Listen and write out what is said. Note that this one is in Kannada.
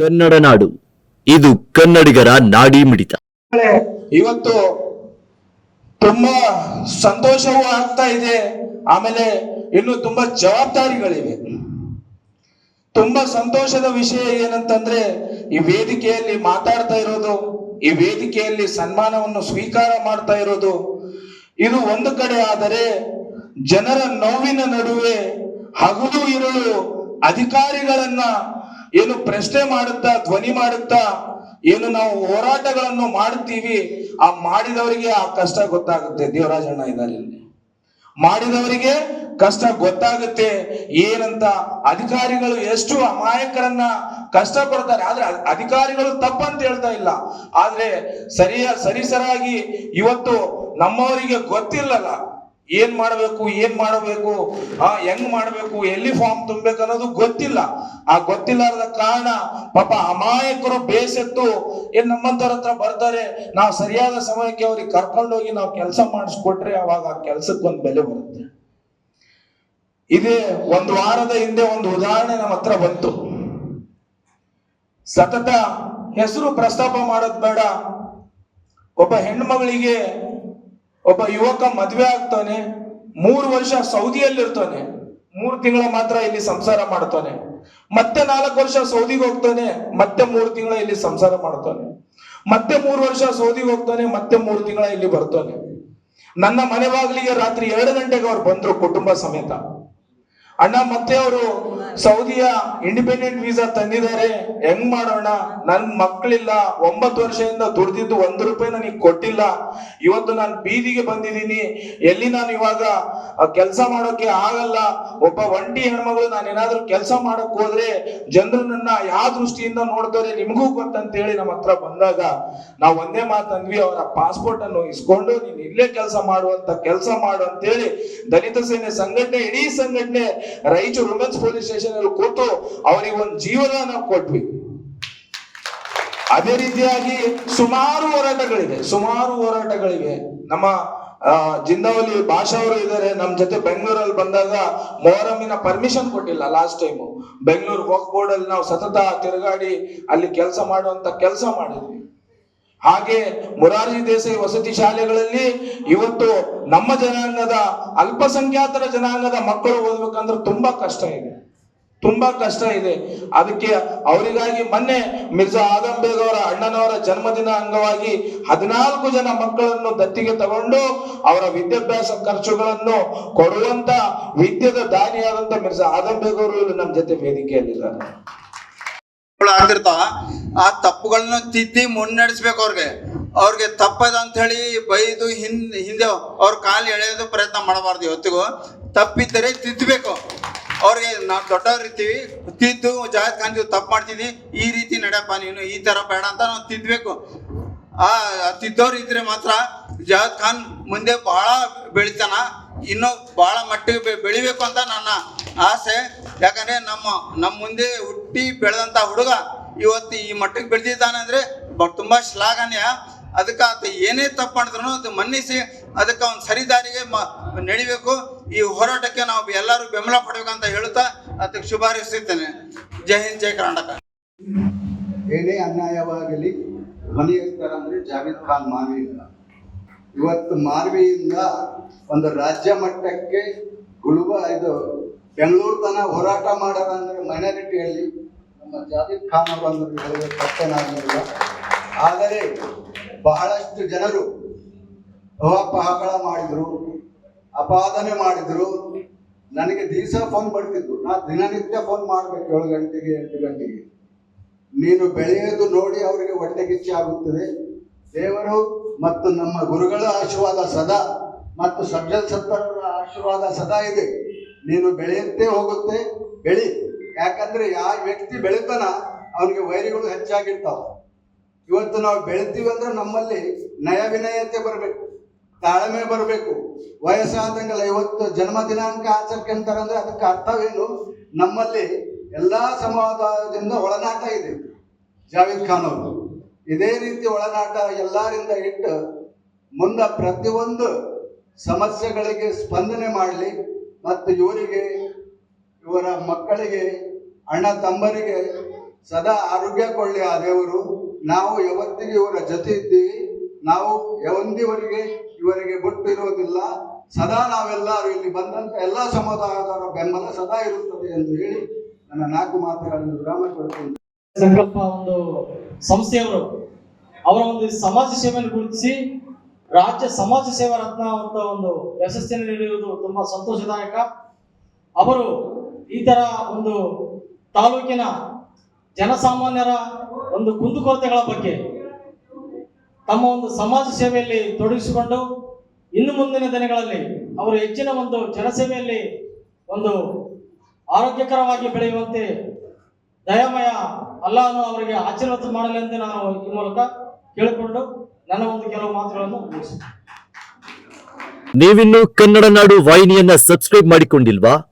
ಕನ್ನಡ ನಾಡು. ಇದು ಕನ್ನಡಿಗರ ನಾಡಿ ಮಿಡಿತ. ಇವತ್ತು ತುಂಬಾ ಸಂತೋಷವೂ ಆಗ್ತಾ ಇದೆ. ಆಮೇಲೆ ಇನ್ನು ತುಂಬಾ ಜವಾಬ್ದಾರಿಗಳಿವೆ. ತುಂಬಾ ಸಂತೋಷದ ವಿಷಯ ಏನಂತಂದ್ರೆ, ಈ ವೇದಿಕೆಯಲ್ಲಿ ಮಾತಾಡ್ತಾ ಇರೋದು, ಈ ವೇದಿಕೆಯಲ್ಲಿ ಸನ್ಮಾನವನ್ನು ಸ್ವೀಕಾರ ಮಾಡ್ತಾ ಇರೋದು. ಇದು ಒಂದು ಕಡೆ ಆದರೆ, ಜನರ ನೋವಿನ ನಡುವೆ ಹಗಲು ಇರಲು ಅಧಿಕಾರಿಗಳನ್ನ ಏನು ಪ್ರಶ್ನೆ ಮಾಡುತ್ತಾ, ಧ್ವನಿ ಮಾಡುತ್ತಾ, ಏನು ನಾವು ಹೋರಾಟಗಳನ್ನು ಮಾಡುತ್ತೀವಿ, ಆ ಮಾಡಿದವರಿಗೆ ಆ ಕಷ್ಟ ಗೊತ್ತಾಗುತ್ತೆ. ದೇವರಾಜಣ್ಣ ಇದ್ದಾರೆ ಮಾಡಿದವರಿಗೆ ಕಷ್ಟ ಗೊತ್ತಾಗುತ್ತೆ. ಏನಂತ ಅಧಿಕಾರಿಗಳು ಎಷ್ಟು ಅಮಾಯಕರನ್ನ ಕಷ್ಟ ಪಡ್ತಾರೆ. ಆದ್ರೆ ಅಧಿಕಾರಿಗಳು ತಪ್ಪಂತ ಹೇಳ್ತಾ ಇಲ್ಲ. ಆದ್ರೆ ಸರಿಯ, ಸರಿಸರಾಗಿ ಇವತ್ತು ನಮ್ಮವರಿಗೆ ಗೊತ್ತಿಲ್ಲಲ್ಲ. ಏನ್ ಮಾಡಬೇಕು ಏನ್ ಮಾಡಬೇಕು, ಆ ಹೆಂಗ್ ಮಾಡಬೇಕು, ಎಲ್ಲಿ ಫಾರ್ಮ್ ತುಂಬಬೇಕು ಅನ್ನೋದು ಗೊತ್ತಿಲ್ಲ. ಆ ಗೊತ್ತಿಲ್ಲದ ಕಾರಣ ಪಾಪ ಅಮಾಯಕರು ಬೇಸೆತ್ತು, ಏನ್ ನಮ್ಮಂತವ್ರ ಹತ್ರ ಬರ್ತಾರೆ, ನಾವು ಸರಿಯಾದ ಸಮಯಕ್ಕೆ ಅವ್ರಿಗೆ ಕರ್ಕೊಂಡೋಗಿ ನಾವು ಕೆಲಸ ಮಾಡಿಸ್ಕೊಟ್ರೆ ಅವಾಗ ಆ ಕೆಲ್ಸಕ್ಕೆ ಒಂದು ಬೆಲೆ ಬರುತ್ತೆ. ಇದೇ ಒಂದು ವಾರದ ಹಿಂದೆ ಒಂದು ಉದಾಹರಣೆ ನಮ್ಮ ಹತ್ರ ಬಂತು. ಸತತ ಹೆಸರು ಪ್ರಸ್ತಾಪ ಮಾಡೋದ್ ಬೇಡ. ಒಬ್ಬ ಹೆಣ್ಮಗಳಿಗೆ ಒಬ್ಬ ಯುವಕ ಮದ್ವೆ ಆಗ್ತಾನೆ, ಮೂರು ವರ್ಷ ಸೌದಿಯಲ್ಲಿರ್ತಾನೆ, ಮೂರು ತಿಂಗಳ ಮಾತ್ರ ಇಲ್ಲಿ ಸಂಸಾರ ಮಾಡ್ತಾನೆ. ಮತ್ತೆ ನಾಲ್ಕು ವರ್ಷ ಸೌದಿಗೆ ಹೋಗ್ತಾನೆ, ಮತ್ತೆ ಮೂರು ತಿಂಗಳ ಇಲ್ಲಿ ಸಂಸಾರ ಮಾಡ್ತಾನೆ. ಮತ್ತೆ ಮೂರು ವರ್ಷ ಸೌದಿಗೆ ಹೋಗ್ತಾನೆ, ಮತ್ತೆ ಮೂರು ತಿಂಗಳ ಇಲ್ಲಿ ಬರ್ತಾನೆ. ನನ್ನ ಮನೆ ಬಾಗಿಲಿಗೆ ರಾತ್ರಿ ಎರಡು ಗಂಟೆಗೆ ಅವ್ರು ಬಂದ್ರು ಕುಟುಂಬ ಸಮೇತ. ಅಣ್ಣ ಮತ್ತೆ ಅವರು ಸೌದಿಯ ಇಂಡಿಪೆಂಡೆಂಟ್ ವೀಸಾ ತಂದಿದ್ದಾರೆ. ಹೆಂಗ್ ಮಾಡೋಣ? ನನ್ ಮಕ್ಕಳಿಲ್ಲ ಒಂಬತ್ತು ವರ್ಷದಿಂದ ದುಡ್ದಿದ್ದು ಒಂದು ರೂಪಾಯಿ ನನಗೆ ಕೊಟ್ಟಿಲ್ಲ. ಇವತ್ತು ನಾನು ಬೀದಿಗೆ ಬಂದಿದ್ದೀನಿ. ಎಲ್ಲಿ ನಾನು ಇವಾಗ ಕೆಲಸ ಮಾಡೋಕೆ ಆಗಲ್ಲ. ಒಬ್ಬ ಒಂಟಿ ಹೆಣ್ಮಗಳು ನಾನು ಏನಾದ್ರೂ ಕೆಲಸ ಮಾಡಕ್ ಹೋದ್ರೆ ಜನರು ನನ್ನ ಯಾವ ದೃಷ್ಟಿಯಿಂದ ನೋಡ್ತಾರೆ ನಿಮಗೂ ಗೊತ್ತಂತ ಹೇಳಿ ನಮ್ಮ ಹತ್ರ ಬಂದಾಗ, ನಾವು ಒಂದೇ ಮಾತಂದ್ವಿ ಅವರ ಪಾಸ್ಪೋರ್ಟ್ ಅನ್ನು ಇಸ್ಕೊಂಡು ನೀನು ಇಲ್ಲೇ ಕೆಲಸ ಮಾಡುವಂತ ಕೆಲಸ ಮಾಡು ಅಂತ ಹೇಳಿ ದಲಿತ ಸೇನೆ ಸಂಘಟನೆ, ಇಡೀ ಸಂಘಟನೆ ರಾಯಚೂರು ವುಮೆನ್ಸ್ ಪೊಲೀಸ್ ಸ್ಟೇಷನ್ ಅಲ್ಲಿ ಕೂತು ಅವರಿಗೆ ಒಂದು ನಾವು ಕೊಟ್ವಿ. ಅದೇ ರೀತಿಯಾಗಿ ಸುಮಾರು ಹೋರಾಟಗಳಿವೆ ಸುಮಾರು ಹೋರಾಟಗಳಿವೆ. ನಮ್ಮ ಜಿಂದಾವಲಿ ಭಾಷಾ ಅವರು ಇದ್ದಾರೆ. ನಮ್ಮ ಜೊತೆ ಬೆಂಗಳೂರಲ್ಲಿ ಬಂದಾಗ ಮೊಹರಮಿನ ಪರ್ಮಿಷನ್ ಕೊಟ್ಟಿಲ್ಲ last time Bengaluru Waqf board ಅಲ್ಲಿ ನಾವು ಸತತ ತಿರುಗಾಡಿ ಅಲ್ಲಿ ಕೆಲಸ ಮಾಡುವಂತ ಕೆಲಸ ಮಾಡಿದ್ವಿ. ಹಾಗೆ ಮುರಾರಿ ದೇಸಾಯಿ ವಸತಿ ಶಾಲೆಗಳಲ್ಲಿ ಇವತ್ತು ನಮ್ಮ ಜನಾಂಗದ ಅಲ್ಪಸಂಖ್ಯಾತರ ಜನಾಂಗದ ಮಕ್ಕಳು ಓದ್ಬೇಕಂದ್ರೆ ತುಂಬಾ ಕಷ್ಟ ಇದೆ. ತುಂಬಾ ಕಷ್ಟ ಇದೆ. ಅದಕ್ಕೆ ಅವರಿಗಾಗಿ ಮೊನ್ನೆ ಮಿರ್ಜಾ ಆದಮ್ ಬೇಗ್ ಅವರ ಅಣ್ಣನವರ ಜನ್ಮದಿನ ಅಂಗವಾಗಿ ಹದಿನಾಲ್ಕು ಜನ ಮಕ್ಕಳನ್ನು ದತ್ತಿಗೆ ತಗೊಂಡು ಅವರ ವಿದ್ಯಾಭ್ಯಾಸ ಖರ್ಚುಗಳನ್ನು ಕೊಡುವಂತ ವಿದ್ಯೆದ ದಾನಿಯಾದಂತ ಮಿರ್ಜಾ ಆದಮ್ ಬೇಗ್ ಅವರು ನಮ್ಮ ಜೊತೆ ವೇದಿಕೆಯಲ್ಲಿದ್ದಾರೆ. ಆ ತಪ್ಪುಗಳನ್ನ ತಿದ್ದಿ ಮುನ್ನಡೆಸ್ಬೇಕು ಅವ್ರಿಗೆ. ಅವ್ರಿಗೆ ತಪ್ಪದ ಅಂತ ಹೇಳಿ ಬೈದು ಹಿಂದ್ ಹಿಂದೆ ಅವ್ರ ಕಾಲು ಎಳೆಯೋದು ಪ್ರಯತ್ನ ಮಾಡಬಾರ್ದು ಇವತ್ತಿಗೂ. ತಪ್ಪಿದ್ದರೆ ತಿದ್ದಬೇಕು ಅವ್ರಿಗೆ ನಾವು ದೊಡ್ಡವ್ರಿರ್ತೀವಿ ತಿದ್ದು ಜಾಹಿದ್ ಖಾನ್ ತಪ್ಪು ಮಾಡ್ತೀನಿ, ಈ ರೀತಿ ನಡೆಯಪ್ಪ ನೀನು, ಈ ಥರ ಬೇಡ ಅಂತ ನಾವು ತಿದ್ದಬೇಕು ಆ ತಿದ್ದವ್ರು ಇದ್ರೆ ಮಾತ್ರ ಜಾಹಿದ್ ಖಾನ್ ಮುಂದೆ ಬಹಳ ಬೆಳಿತಾನ, ಇನ್ನೂ ಬಹಳ ಮಟ್ಟಿಗೆ ಬೆಳಿಬೇಕು ಅಂತ ನನ್ನ ಆಸೆ. ಯಾಕಂದ್ರೆ ನಮ್ಮ ನಮ್ಮ ಮುಂದೆ ಹುಟ್ಟಿ ಬೆಳೆದಂತ ಹುಡುಗ ಇವತ್ತು ಈ ಮಟ್ಟಕ್ಕೆ ಬೆಳೆದಿದ್ದಾನೆ ಅಂದ್ರೆ ಬ- ತುಂಬಾ ಶ್ಲಾಘನೀಯ. ಅದಕ್ಕೆ ಆತ ಏನೇ ತಪ್ಪು ಮಾಡಿದ್ರು ಅದು ಮನ್ನಿಸಿ ಅದಕ್ಕೆ ಅವ್ನು ಸರಿ ದಾರಿಗೆ ಮ ನಡಿಬೇಕು. ಈ ಹೋರಾಟಕ್ಕೆ ನಾವು ಎಲ್ಲರೂ ಬೆಂಬಲ ಪಡ್ಬೇಕಂತ ಹೇಳುತ್ತಾ ಅದಕ್ಕೆ ಶುಭ ಹಾರೈಸುತ್ತೇನೆ. ಜೈ ಹಿಂದ್, ಜೈ ಕರ್ನಾಟಕ. ಏನೇ ಅನ್ಯಾಯವಾಗಲಿ ಧ್ವನಿ ಅಂದ್ರೆ ಜಾವೇದ್ ಖಾನ್ ಮಾನವಿಯಿಂದ ಇವತ್ತು ಮಾನವಿಯಿಂದ ಒಂದು ರಾಜ್ಯ ಮಟ್ಟಕ್ಕೆ ಗುಳುಬ ಇದು ಬೆಂಗಳೂರು ತನ ಹೋರಾಟ ಮಾಡೋದಂದ್ರೆ ಮೈನಾರಿಟಿಯಲ್ಲಿ ಜಾವೇದ್ ಖಾನ್ ಅವರನ್ನು ತಪ್ಪೇನಾಗಲಿಲ್ಲ ಆದರೆ ಬಹಳಷ್ಟು ಜನರು ಅಹಪಹಗಳ ಮಾಡಿದ್ರು, ಅಪಾದನೆ ಮಾಡಿದ್ರು. ನನಗೆ ದಿವಸ ಫೋನ್ ಮಾಡ್ತಿದ್ರು. ನಾ ದಿನನಿತ್ಯ ಫೋನ್ ಮಾಡ್ಬೇಕು ಏಳು ಗಂಟೆಗೆ, ಎಂಟು ಗಂಟೆಗೆ. ನೀನು ಬೆಳೆಯೋದು ನೋಡಿ ಅವರಿಗೆ ಹೊಟ್ಟೆ ಕಿಚ್ಚಿ ಆಗುತ್ತದೆ. ದೇವರು ಮತ್ತು ನಮ್ಮ ಗುರುಗಳ ಆಶೀರ್ವಾದ ಸದಾ ಮತ್ತು ಸಜ್ಜಲ್ ಸತ್ತರ ಆಶೀರ್ವಾದ ಸದಾ ಇದೆ. ನೀನು ಬೆಳೆಯುತ್ತೇ ಹೋಗುತ್ತೆ, ಬೆಳಿ. ಯಾಕಂದ್ರೆ ಯಾವ ವ್ಯಕ್ತಿ ಬೆಳಿತಾನ ಅವನಿಗೆ ವೈರಿಗಳು ಹೆಚ್ಚಾಗಿರ್ತಾವ. ಇವತ್ತು ನಾವು ಬೆಳಿತೀವಿ ಅಂದ್ರೆ ನಮ್ಮಲ್ಲಿ ನಯ ವಿನಯತೆ ಬರಬೇಕು, ತಾಳ್ಮೆ ಬರಬೇಕು. ವಯಸ್ಸಾದಂಗೆಲ್ಲ ಇವತ್ತು ಜನ್ಮ ದಿನಾಂಕ ಆಚರಿಸ್ಕೊಂತಾರಂದ್ರೆ ಅದಕ್ಕೆ ಅರ್ಥವೇನು? ನಮ್ಮಲ್ಲಿ ಎಲ್ಲಾ ಸಮಾಜದಿಂದ ಒಳನಾಟ ಇದೆ. ಜಾವೇದ್ ಖಾನ್ ಅವರು ಇದೇ ರೀತಿ ಒಳನಾಟ ಎಲ್ಲರಿಂದ ಇಟ್ಟು ಮುಂದೆ ಪ್ರತಿಯೊಂದು ಸಮಸ್ಯೆಗಳಿಗೆ ಸ್ಪಂದನೆ ಮಾಡಲಿ ಮತ್ತು ಇವರಿಗೆ, ಇವರ ಮಕ್ಕಳಿಗೆ ಅಣ್ಣ ತಮ್ಮರಿಗೆ ಸದಾ ಆರೋಗ್ಯ ಕೊಳ್ಳಿ ಆ ದೇವರು. ನಾವು ಯಾವತ್ತಿಗೆ ಇವರ ಜೊತೆ ಇದ್ದೀವಿ. ನಾವು ಯಾವಂದಿವರಿಗೆ ಇವರಿಗೆ ಬಿಟ್ಟಿರೋದಿಲ್ಲ ಸದಾ ನಾವೆಲ್ಲರೂ ಇಲ್ಲಿ ಬಂದಂತ ಎಲ್ಲ ಸಮುದಾಯದವರ ಬೆಂಬಲ ಸದಾ ಇರುತ್ತದೆ ಎಂದು ಹೇಳಿ ನನ್ನ ನಾಲ್ಕು ಮಾತುಗಳನ್ನು ವಿರಾಮ ಸಂಕಲ್ಪ ಒಂದು ಸಂಸ್ಥೆಯವರು ಅವರ ಒಂದು ಸಮಾಜ ಸೇವೆಯನ್ನು ಗುರುತಿಸಿ ರಾಜ್ಯ ಸಮಾಜ ಸೇವಾ ರತ್ನ ಅಂತ ಒಂದು ಪ್ರಶಸ್ತಿಯನ್ನು ನೀಡಿರುವುದು ತುಂಬಾ ಸಂತೋಷದಾಯಕ. ಅವರು ಈ ತರ ಒಂದು ತಾಲೂಕಿನ ಜನಸಾಮಾನ್ಯರ ಒಂದು ಕುಂದುಕೊರತೆಗಳ ಬಗ್ಗೆ ತಮ್ಮ ಒಂದು ಸಮಾಜ ಸೇವೆಯಲ್ಲಿ ತೊಡಗಿಸಿಕೊಂಡು ಇನ್ನು ಮುಂದಿನ ದಿನಗಳಲ್ಲಿ ಅವರು ಹೆಚ್ಚಿನ ಒಂದು ಜನಸೇವೆಯಲ್ಲಿ ಒಂದು ಆರೋಗ್ಯಕರವಾಗಿ ಬೆಳೆಯುವಂತೆ ದಯಾಮಯ ಅಲ್ಲಾನು ಅವರಿಗೆ ಆಶೀರ್ವಾದ ಮಾಡಲೆಂದು ನಾನು ಈ ಮೂಲಕ ಕೇಳಿಕೊಂಡು ನನ್ನ ಒಂದು ಕೆಲವು ಮಾತುಗಳನ್ನು ನೀವಿನ್ನೂ ನೀವಿನ್ನು ಕನ್ನಡ ನಾಡು ವಾಹಿನಿಯನ್ನ ಸಬ್ಸ್ಕ್ರೈಬ್ ಮಾಡಿಕೊಂಡಿಲ್ವಾ?